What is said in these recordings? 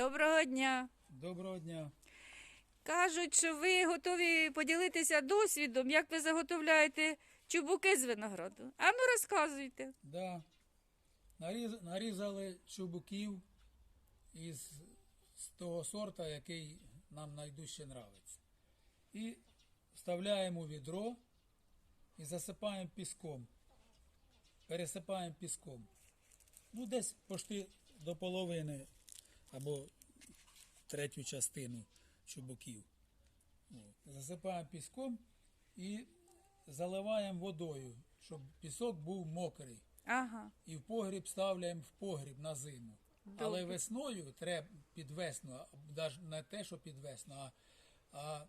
Доброго дня. Доброго дня. Кажуть, що ви готові поділитися досвідом, як ви заготовляєте чубуки з винограду. А ну розказуйте. Да. Наріз, нарізали чубуків із з того сорта, який нам найдужче нравиться. І вставляємо у відро і засипаємо піском. Пересипаємо піском. Ну, десь пошти до половини або третю частину чубуків. Засипаємо піском і заливаємо водою, щоб пісок був мокрий. Ага. І в погріб ставляємо в погріб на зиму. Але весною треба під весну, навіть не те, що під весну, а, а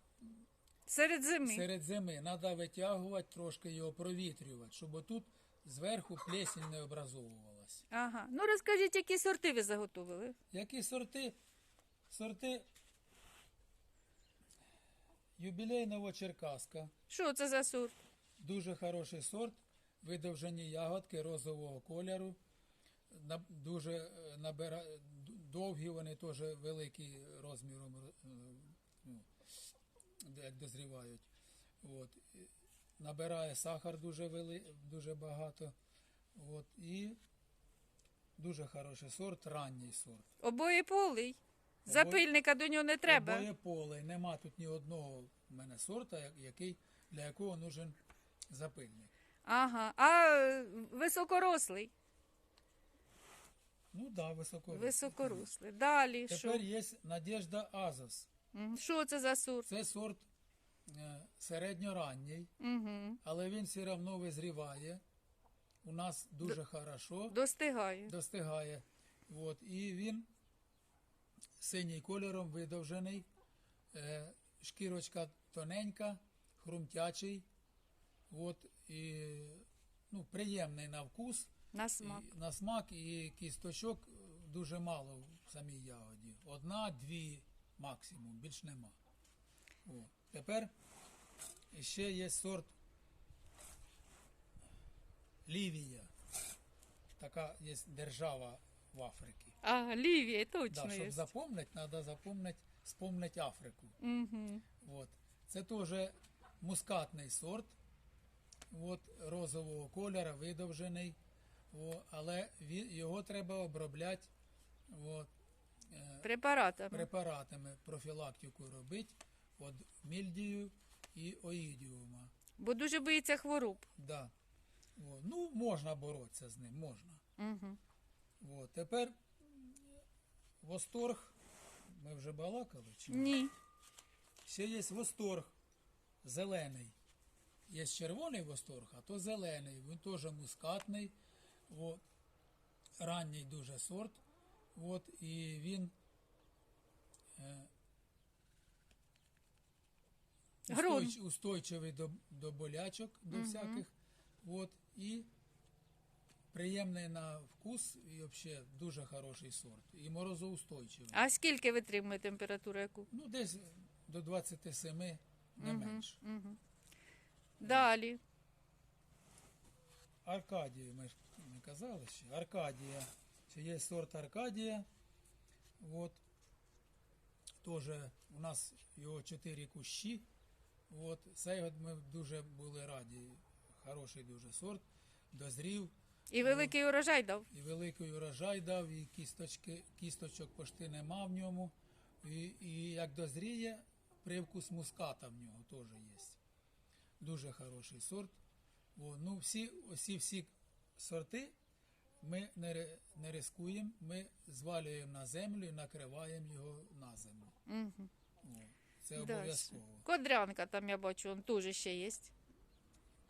Серед зими. серед зими треба витягувати, трошки його провітрювати, щоб отут зверху плесінь не образовувалась. Ага. Ну розкажіть, які сорти ви заготовили. Які сорти? Сорти юбілейного Черкаска. Що це за сорт? Дуже хороший сорт, видовжені ягодки розового кольору. Дуже е, набира... довгі, вони теж великі розміром, е, ну, як дозрівають. От. Набирає сахар дуже, вели... дуже багато. От. І дуже хороший сорт, ранній сорт. Обоєполий. Запильника до нього не треба. Обоє поле. Нема тут ні одного в мене сорта, який, для якого нужен запильник. Ага. А е, високорослий. Ну так, да, високо. Високорослий. Далі Тепер що? є Надежда Азос. М, Що це за сорт? Це сорт е, середньоранній, Угу. але він все одно визріває. У нас дуже хорошо Достигає. достигає. От, і він синій кольором видовжений, е, шкірочка тоненька, хрумтячий. От, і, ну, приємний на вкус. На смак. І, на смак і кісточок дуже мало в самій ягоді. Одна, дві максимум, більш нема. О. Тепер ще є сорт Лівія. Така є держава в Африці. А, Лівія, точно Да, щоб запомнити, треба запомнити, спомнити Африку. Угу. От. Це теж мускатний сорт, от, розового кольору, видовжений. О, але його треба обробляти от, е, Препаратами. препаратами, профілактику робити від мільдію і оїдіума. Бо дуже боїться хвороб. Да. О, ну, можна боротися з ним, можна. Угу. От. Тепер восторг. Ми вже балакали? Чи? ні? Ще є восторг зелений. Є червоний восторг, а то зелений. Він теж мускатний. От. Ранній дуже сорт. От. І він е, устойч- устойчивий до, до болячок, до всяких. От. І приємний на вкус і взагалі дуже хороший сорт. І морозоустойчивий. А скільки витримує температуру яку? Ну, десь до 27, не менше. Угу. Далі. Аркадію, ми ж не казали ще. Аркадія. Ще є сорт Аркадія. От. Тоже у нас його чотири кущі. От. Цей ми дуже були раді. Хороший дуже сорт. Дозрів. І великий урожай дав. І великий урожай дав, і кісточки, кісточок пошти нема в ньому. І, і як дозріє, привкус муската в нього теж є. Дуже хороший сорт. О, ну, всі, всі, всі сорти ми не, не рискуємо, ми звалюємо на землю і накриваємо його на зиму. Угу. О, це обов'язково. Кодрянка там, я бачу, он теж ще є.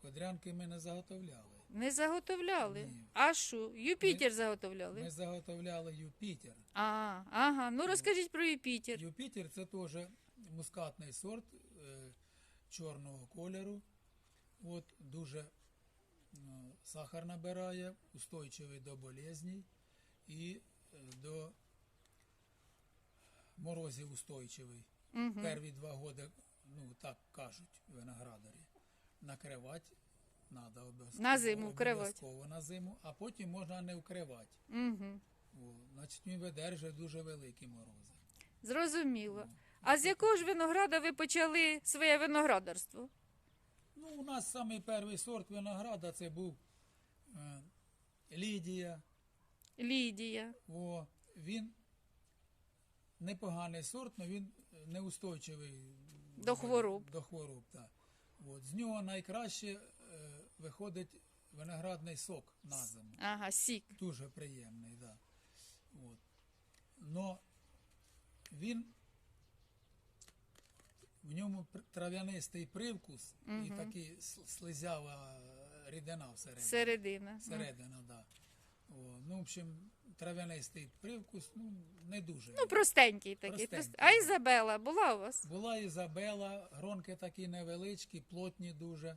Кодрянки ми не заготовляли. Не заготовляли. Ні. А що? Юпітер Ми заготовляли. заготовляли Юпітер. А, ага. Ну розкажіть про Юпітер. Юпітер це теж мускатний сорт е, чорного кольору. От дуже ну, сахар набирає, устойчивий до болезней і е, до морозів устойчивий. Угу. Перві два роки, ну так кажуть виноградарі, накривати треба обов'язково. На зиму вкривати. обов'язково на зиму, а потім можна не вкривати. Угу. О, значить, він видержує дуже великі морози. Зрозуміло. А з якого ж винограда ви почали своє виноградарство? Ну, у нас самий перший сорт винограда це був е, Лідія. Лідія. О, він непоганий сорт, але він неустойчивий До хвороб. До хвороб, так. От. З нього найкраще е, виходить виноградний сок на зиму. Ага, сік. Дуже приємний, да. От. Но він в ньому трав'янистий привкус і такий слизява рідина всередині. Середина. Середина, да. О, ну, в общем, трав'янистий привкус, ну, не дуже. Ну, простенький такий. Простенький, А. Ізабела була у вас? Була Ізабела, гронки такі невеличкі, плотні дуже.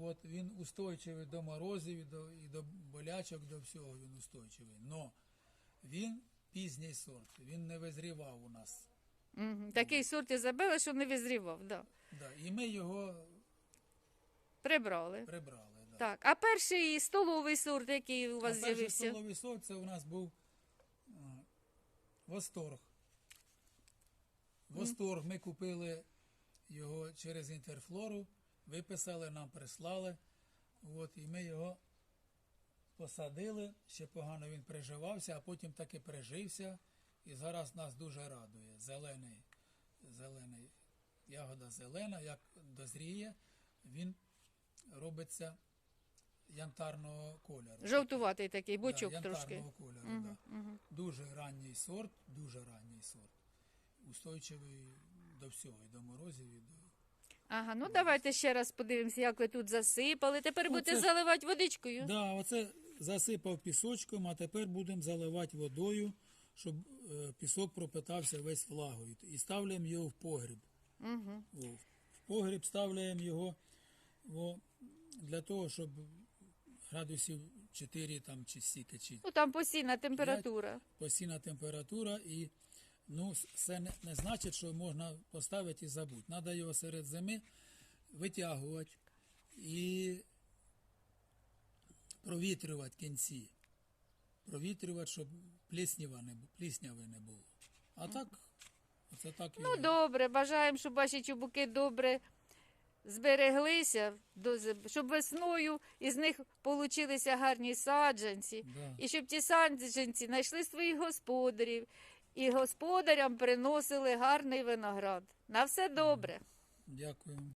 От, він устойчивий до морозів, і до, і до болячок, до всього він устойчивий. Но він пізній сорт, він не визрівав у нас. Угу. Такий сорт Ізабела, що не визрівав, да. Да. І ми його Прибрали. прибрали. Так, а перший столовий сорт, який у вас а перший з'явився? столовий сорт це у нас був а, Восторг. Восторг. Ми купили його через інтерфлору, виписали, нам прислали. От, і ми його посадили. Ще погано він приживався, а потім таки прижився. І зараз нас дуже радує. Зелений, зелений, ягода зелена, як дозріє, він робиться янтарного кольору. Жовтуватий такий, бочок Да, трошки. янтарного кольору, да. Дуже ранній сорт, дуже ранній сорт. Устойчивий до всього, і до морозів, і до. Ага, ну давайте ще раз подивимося, як ви тут засипали. Тепер будете це ж- заливати водичкою. Да, оце засипав пісочком, а тепер будемо заливати водою, щоб е, пісок пропитався весь влагою. І ставляємо його в погріб. Угу. О, в погріб ставляємо його о, для того, щоб градусів 4 там, чи стільки, чи Ну там постійна температура. постійна температура і ну, це не, не значить, що можна поставити і забути. Треба його серед зими витягувати і провітрювати кінці. Провітрювати, щоб пліснява не, плісняви не було. А так, це так Ну його- добре, бажаємо, щоб ваші чубуки добре збереглися, щоб весною із них получилися гарні саджанці. Да. І щоб ті саджанці знайшли своїх господарів і господарям приносили гарний виноград. На все добре. Дякую.